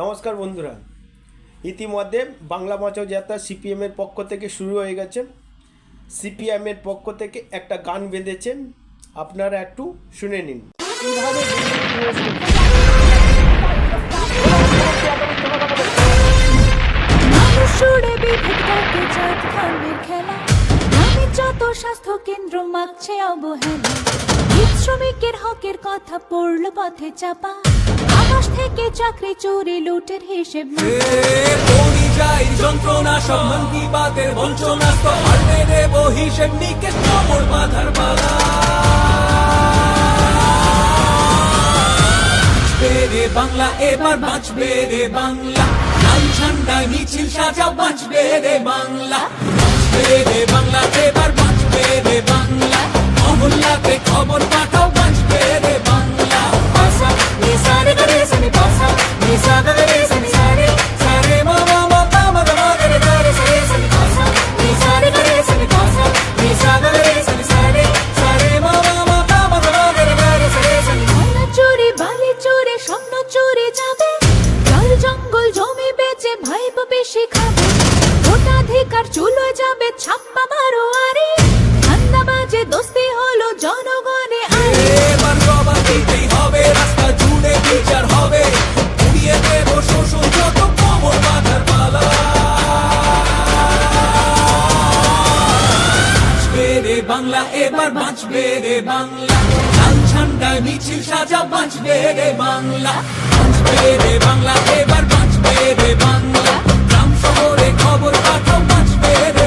নমস্কার বন্ধুরা। ইতিমধ্যে বাংলা বাঁচাও যাত্রা সিপিএমের পক্ষ থেকে শুরু হয়ে গেছে। সিপিএমের পক্ষ থেকে একটা গান বেঁধেছে। আপনারা একটু শুনে নিন। যত স্বাস্থ্য কেন্দ্র মাগছে অবহেলা। শ্রমিকের হকের কথা পড়ল পথে চাপা। আকাশ থেকে চাকরি চুরি, লুটের হিসেব। পরিযায়ী যন্ত্রণা, সব মন বঞ্চনা তো পাল্টে দেব হিসেব নিকেশ কোমর বাঁধার পালা। রে বাংলা, এবার বাঁচবে রে বাংলা। লাল ঝান্ডায় মিছিল সাজা বাঁচবে রে বাংলা। বাঁচবে রে বাংলা, এবার চুরি যাবে। জল জঙ্গল জমি বেচে ভাইব বেশি খাবে। ভোটাধিকার চুলো যাবে ছাপ্পা মারো আরে। ঠান্ডা বাজে দোস্তি হলো জনগণে আরে। হবে, রাস্তা জুড়ে বিচার হবে। উড়িয়ে দেব শোষণ যত কোমর বাঁধার পালা। বাংলা, এবার বাঁচবে রে বাংলা। ঝান্ডায় মিছিল সাজা বাঁচবে রে বাংলা। বাঁচবে রে বাংলা, এবার বাঁচবে রে বাংলা। গ্রাম শহরে খবর পাঠাও, বাঁচবে রে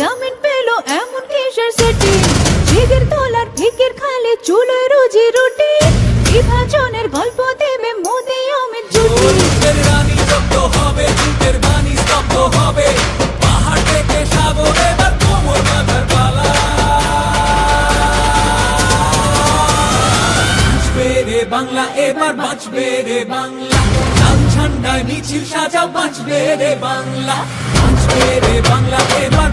জামিন পেল এমন কেশর সেটি। জিগের তোলার ফিকির খালে চুলোয় রুজি রুটি। বিভাজনের গল্প দেবে মোদি অমিত জুটের রানী জব্দ হবে জুটের বাণী স্তব্ধ হবে। পাহাড় থেকে সাগর রে বাংলা, এবার বাঁচবে রে বাংলা। লাল ঝান্ডায় মিছিল সাজা বাঁচবে রে বাংলা। বাঁচবে রে বাংলা, এবার